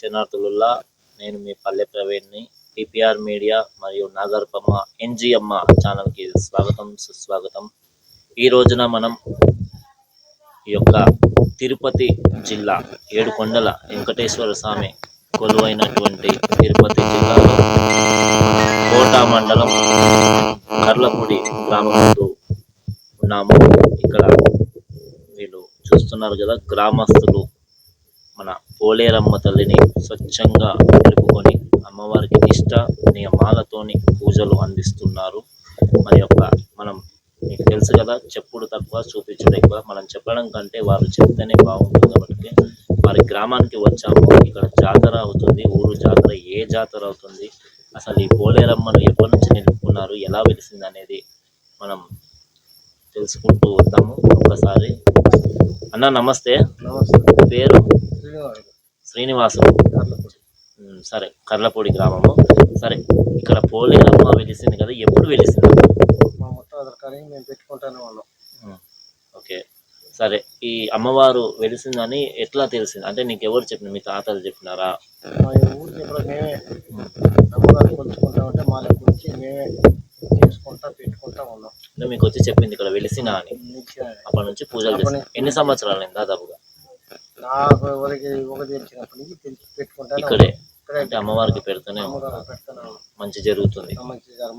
శనార్థులుల్లా నేను మీ పల్లె ప్రవీణ్ని TPR media మరియు నాగర్పమ్మ ఎన్జిఎమ్మ ఛానల్కి స్వాగతం సుస్వాగతం. ఈ రోజున మనం ఈ యొక్క తిరుపతి జిల్లా ఏడుకొండల వెంకటేశ్వర స్వామి కొలువైనటువంటి తిరుపతి జిల్లాలో కోట మండలం కర్లపూడి గ్రామంలో ఉన్నాము. ఇక్కడ వీళ్ళు చూస్తున్నారు కదా గ్రామస్తులు. పోలేరమ్మ తల్లిని స్వచ్ఛంగా నిలుపుకొని అమ్మవారికి నిష్ట నియమాలతోని పూజలు అందిస్తున్నారు. మరి యొక్క మనం మీకు తెలుసు కదా చెప్పుడు తక్కువ చూపించడం ఎక్కువ. మనం చెప్పడం కంటే వారు చెప్తేనే బాగుంటుంది కాబట్టి వారి గ్రామానికి వచ్చాము. ఇక్కడ జాతర అవుతుంది ఊరు జాతర ఏ జాతర అవుతుంది అసలు ఈ పోలేరమ్మను ఎప్పటి నుంచి నిలుపుకున్నారు ఎలా వెలిసింది అనేది మనం తెలుసుకుంటూ వద్దాము. ఒకసారి అన్న నమస్తే. నమస్తే. పేరు? శ్రీనివాస్ సరే కర్లపూడి గ్రామము. సరే ఇక్కడ పోలేరమ్మ వెలిసింది కదా ఎప్పుడు వెలిసింది మా ముత్తాతలు కానీ మేము పెట్టుకుంటానే ఉన్నాం. Um, okay. సరే ఈ అమ్మవారు వెలిసిందని ఎట్లా తెలిసింది? అంటే నీకు ఎవరు చెప్పిన మీ తాతలు చెప్పినారా? మేమే కొలుచుకుంటా ఉంటే మా వచ్చి మేమే చేసుకుంటా పెట్టుకుంటా ఉన్నాం. అంటే మీకు వచ్చి చెప్పింది ఇక్కడ వెలిసినా అని. అప్పటి నుంచి పూజలు చేస్తాం ఎన్ని సంవత్సరాలు నాకు ఒకరికి ఒక తెలిసినప్పటి నుంచి తెలిసి పెట్టుకుంటానే ఇక్కడే. అంటే అమ్మవారికి పెడుతూనే మంచి జరుగుతుంది.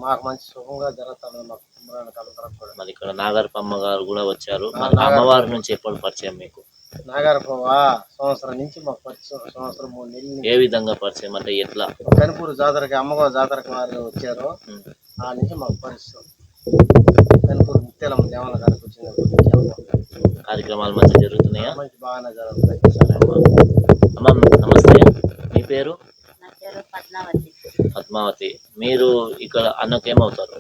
మాకు మంచి సుఖంగా జరుగుతాను మాకు కూడా. మరి ఇక్కడ నాగరపమ్మ గారు కూడా వచ్చారు. మరి అమ్మవారి నుంచి ఎప్పుడు పరిచయం మీకు? నాగారపవా సంవత్సరం నుంచి మాకు పరిచయం సంవత్సరం మూడు నెలల ఏ విధంగా పరిచయం? అంటే ఎట్లా? కనుపూరు జాతరకి అమ్మగారు జాతరకి వారు వచ్చారు. ఆ నుంచి మాకు పరిచయం. కనుపూరు ముత్యాలమ్మ దేవాలయ గారికి కార్యక్రమాలు మంచి జరుగుతున్నాయా? మంచి బాగానే జరుగుతాయి అమ్మా. నమస్తే. మీ పేరు? నా పేరు పద్మావతి. పద్మావతి. మీరు ఇక్కడ అవుతారు.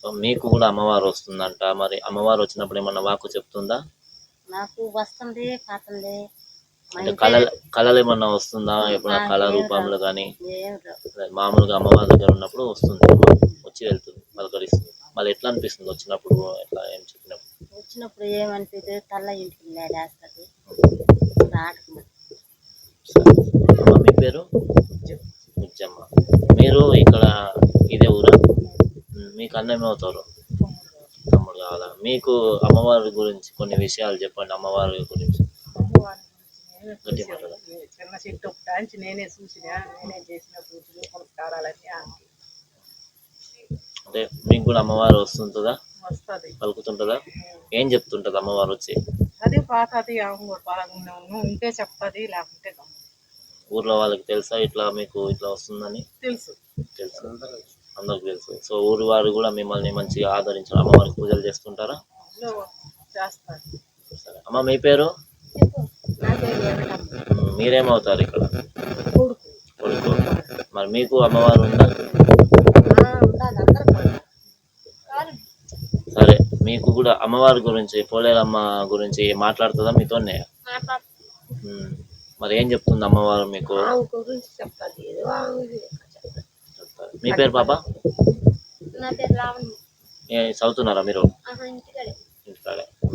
సో మీకు కూడా అమ్మవారు వస్తుందంట. మరి అమ్మవారు వచ్చినప్పుడు ఏమన్నా వాకు చెప్తుందా? నాకు వస్తుంది పోతుంది. మా అంటే కళ కళలు ఏమన్నా వస్తుందా? ఎప్పుడైనా కళ రూపంలో కానీ. మామూలుగా అమ్మవారి దగ్గర ఉన్నప్పుడు వస్తుంది. వచ్చి వెళ్తుంది పలకరిస్తుంది. మళ్ళీ ఎట్లా అనిపిస్తుంది వచ్చినప్పుడు? ఎట్లా ఏం చెప్పినప్పుడు? వచ్చినప్పుడు ఏమనిపిస్తుంది? తల్ల ఇంటికి మీ పేరు? ముచ్చమ్మ మీరు ఇక్కడ ఇదే ఊరా? మీకు అన్నం అవుతారు. తమ్ముడు. కావాలా మీకు అమ్మవారి గురించి కొన్ని విషయాలు చెప్పండి అమ్మవారి గురించి. చిన్న చెట్టు ఒకటాంచి నేనే చూసిన నేనే చేసిన పూజలు పునస్కారాలన్నీ ఆమెకి అంటే మీకు కూడా అమ్మవారు వస్తుంటుందా? వస్తుంది. పలుకుతుంటుందా? ఏం చెప్తుంటది అమ్మవారు వచ్చి? అది పాతది ఆమె కూడా ఉంటే చెప్తుంది లేకుంటే. ఊర్లో వాళ్ళకి తెలుసా ఇట్లా మీకు ఇట్లా వస్తుందని? తెలుసు. తెలుసు. అందరికి తెలుసు. సో ఊరి వారు కూడా మిమ్మల్ని మంచిగా ఆదరించారు. అమ్మవారికి పూజలు చేస్తుంటారా? చేస్తారు. అమ్మ మీ పేరు? మీరేమవుతారు ఇక్కడ? కొడుకు. మరి మీకు అమ్మవారు ఉందా. సరే మీకు కూడా అమ్మవారి గురించి పోలేరమ్మ గురించి మాట్లాడుతుందా మీతోనే? మరి ఏం చెప్తుంది అమ్మవారు మీకు. మీ పేరు పాప? చదువుతున్నారా మీరు?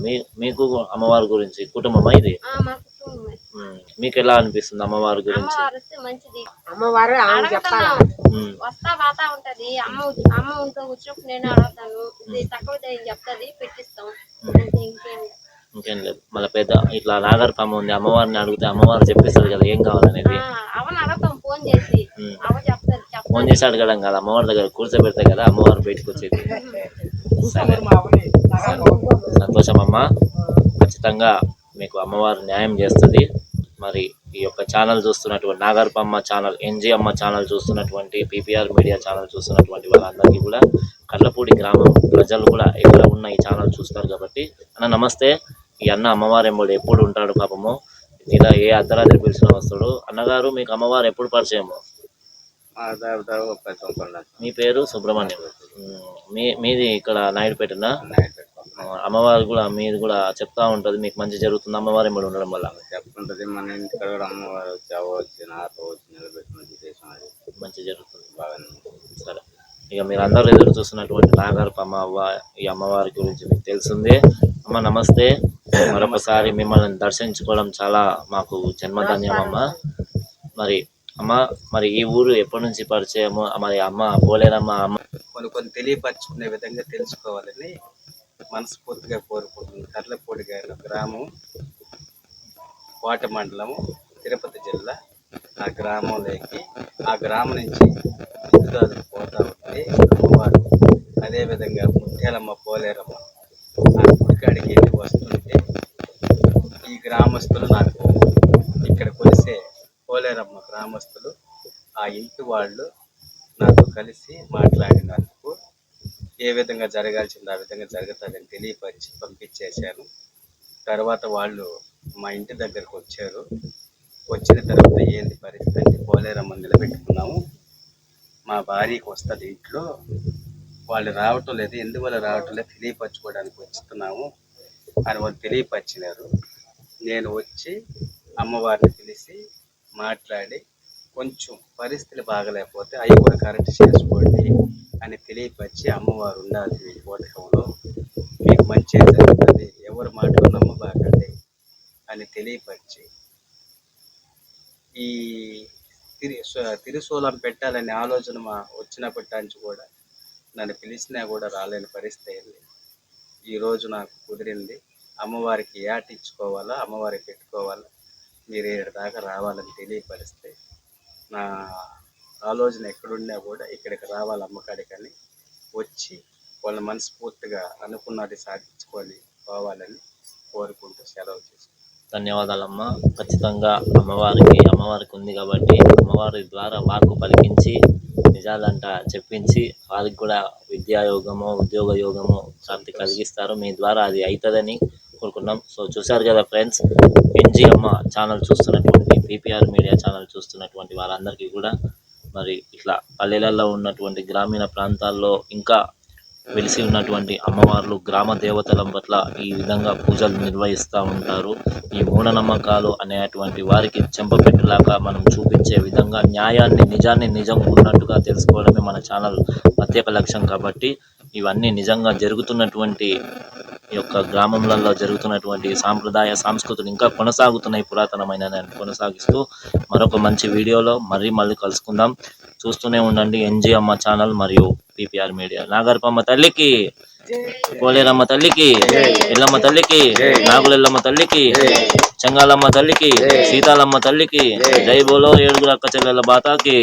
మీ మీకు అమ్మవారి గురించి కుటుంబమా ఇది? మీకు ఎలా అనిపిస్తుంది అమ్మవారి గురించి? అమ్మవారు వస్తే మంచిది. అమ్మవారు ఆమె చెప్పాలి? ఉమ్, వస్తా బాతా ఉంటది. అమ్మ అమ్మ ఉంటూ వచ్చినప్పుడు నేను అడుగుతాను. ఇది తక్కువ ఏం చెప్తుంది పెట్టిస్తాం. ఇంకేం లేదు. ఇంకేం లేదు. మళ్ళీ పెద్ద ఇట్లా నాగరికమ్మ ఉంది. అమ్మవారిని అడిగితే అమ్మవారు చెప్పేస్తారు కదా ఏం కావాలనేది? ఆ, అవని అడుగుతాం ఫోన్ చేసి. ఉమ్. అవ చెప్తాది ఫోన్ చేసి అడగడం కదా. అమ్మవారి దగ్గర కూర్చోబెడితే కదా అమ్మవారు బయటకు వచ్చేది. సరే. సంతోషం అమ్మ. ఖచ్చితంగా మీకు అమ్మవారు న్యాయం చేస్తుంది. మరి ఈ యొక్క ఛానల్ చూస్తున్నటువంటి నాగర్పమ్మ ఛానల్ ఎన్జి అమ్మ ఛానల్ చూస్తున్నటువంటి పీపీఆర్ మీడియా ఛానల్ చూస్తున్నటువంటి వాళ్ళందరికీ కూడా కర్లపూడి గ్రామం ప్రజలు కూడా ఇక్కడ ఉన్న ఈ ఛానల్ చూస్తారు కాబట్టి అన్న నమస్తే. ఈ అన్న అమ్మవారు ఎంబడి ఎప్పుడు ఉంటాడు పాపము? ఇలా ఏ అర్ధరాత్రి పిలిచిన వస్తాడు. అన్నగారు మీకు అమ్మవారు ఎప్పుడు పరిచయము? మీ పేరు సుబ్రహ్మణ్యం. మీ మీది ఇక్కడ నాయుడుపేటనా? అమ్మవారు కూడా మీది కూడా చెప్తా ఉంటది మీకు మంచి జరుగుతుంది అమ్మవారి ఎంబడి ఉండడం వల్ల. చెప్తుంటది మన ఇంటి కాడ అమ్మవారు వచ్చి అవ్వ వచ్చి నాతో వచ్చి నిలబెట్టి మంచి చేసాం అది. మంచి జరుగుతుంది. బాగానే సరే. ఇక మీరు అందరూ ఎదురు చూస్తున్నటువంటి నాగరప అమ్మ అవ్వ ఈ అమ్మవారి గురించి మీకు తెలిసిందే. అమ్మ నమస్తే. మరొకసారి మిమ్మల్ని దర్శించుకోవడం చాలా మాకు జన్మధన్యమమ్మ. మరి అమ్మ మరి ఈ ఊరు ఎప్పటి నుంచి పరిచయము? మరి అమ్మ పోలేరమ్మ అమ్మ కొన్ని కొన్ని తెలియపరచుకునే విధంగా తెలుసుకోవాలని మనస్ఫూర్తిగా కోరుకుంటుంది కర్లపూడి గారి గ్రామం కోట మండలము తిరుపతి జిల్లా ఆ గ్రామంలోకి. ఆ గ్రామం నుంచి విద్యుదాలు పోతా ఉంటే అమ్మవారు అదేవిధంగా ముత్యాలమ్మ పోలేరమ్మ ఆ గుడికాడికి వెళ్ళి వస్తుంటే ఈ గ్రామస్తులు నాకు ఇక్కడ కొలిసే పోలేరమ్మ గ్రామస్తులు ఆ ఇంటి వాళ్ళు నాతో కలిసి మాట్లాడినారు. ఏ విధంగా జరగాల్సిందో ఆ విధంగా జరుగుతుందని తెలియపరిచి పంపించేశాను. తర్వాత వాళ్ళు మా ఇంటి దగ్గరకు వచ్చారు. వచ్చిన తర్వాత ఏంది పరిస్థితి అంటే పోలేరమ్మ నిలబెట్టుకున్నాము మా భార్యకి వస్తుంది ఇంట్లో. వాళ్ళు రావటం లేదు. ఎందువల్ల రావటం లేదు తెలియపరచుకోవడానికి వస్తున్నాము. అని వాళ్ళు తెలియపరిచినారు. నేను వచ్చి అమ్మవారిని పిలిచి మాట్లాడి కొంచెం పరిస్థితులు బాగలేకపోతే అవి కూడా కరెక్ట్ చేసుకోండి అని తెలియపరిచి అమ్మవారు ఉండాలి మీ బోధకంలో మీకు మంచి జరుగుతుంది ఎవరి మాటలు నమ్మబాకండి అని తెలియపరిచి ఈ తిరి తిరుశూలం పెట్టాలనే ఆలోచన మా వచ్చినప్పటి నుంచి కూడా నన్ను పిలిచినా కూడా రాలేని పరిస్థితి అయింది. ఈరోజు నాకు కుదిరింది. అమ్మవారికి ఏటించుకోవాలా అమ్మవారికి పెట్టుకోవాలా మీరు ఇక్కడ దాకా రావాలని తెలియపరిస్తే నా ఆలోచన ఎక్కడున్నా కూడా ఇక్కడికి రావాలి అమ్మకాడికని వచ్చి వాళ్ళ మనస్ఫూర్తిగా అనుకున్నది సాధించుకొని పోవాలని కోరుకుంటూ సెలవు చేసుకుంటాను ధన్యవాదాలమ్మ. ఖచ్చితంగా అమ్మవారికి అమ్మవారికి ఉంది కాబట్టి అమ్మవారి ద్వారా వాక్కు పలికించి నిజాలంట చెప్పించి వారికి కూడా విద్యాయోగము ఉద్యోగ యోగము శాంతి కలిగిస్తారు. మీ ద్వారా అది అవుతుందని కోరుకున్నాం. సో చూశారు కదా ఫ్రెండ్స్ ఎన్జిఎమ్మ ఛానల్ చూస్తున్నట్టు పీపీఆర్ మీడియా ఛానల్ చూస్తున్నటువంటి వారందరికీ కూడా మరి ఇట్లా పల్లెలలో ఉన్నటువంటి గ్రామీణ ప్రాంతాల్లో ఇంకా వెలిసి ఉన్నటువంటి అమ్మవార్లు గ్రామ దేవతల పట్ల ఈ విధంగా పూజలు నిర్వహిస్తూ ఉంటారు. ఈ మూఢనమ్మకాలు అనేటువంటి వారికి చెంపపెట్టులాగా మనం చూపించే విధంగా న్యాయాన్ని నిజాన్ని నిజం ఉన్నట్టుగా తెలుసుకోవడమే మన ఛానల్ ప్రత్యేక లక్ష్యం కాబట్టి ఇవన్నీ నిజంగా జరుగుతున్నటువంటి యొక్క గ్రామంలలో జరుగుతున్నటువంటి సాంప్రదాయ సాంస్కృతులు ఇంకా కొనసాగుతున్నాయి పురాతనమైన కొనసాగిస్తూ మరొక మంచి వీడియోలో మరీ మళ్ళీ కలుసుకుందాం. చూస్తూనే ఉండండి ఎన్జిఎమ్మ అమ్మ ఛానల్ మరియు పీపీఆర్ మీడియా. నాగర్పమ్మ తల్లికి కోలేరమ్మ తల్లికి ఎల్లమ్మ తల్లికి నాగులెల్లమ్మ తల్లికి చెంగాలమ్మ తల్లికి సీతాలమ్మ తల్లికి జై బోలో ఏడుగురు అక్క చెల్లెల బాతాకి.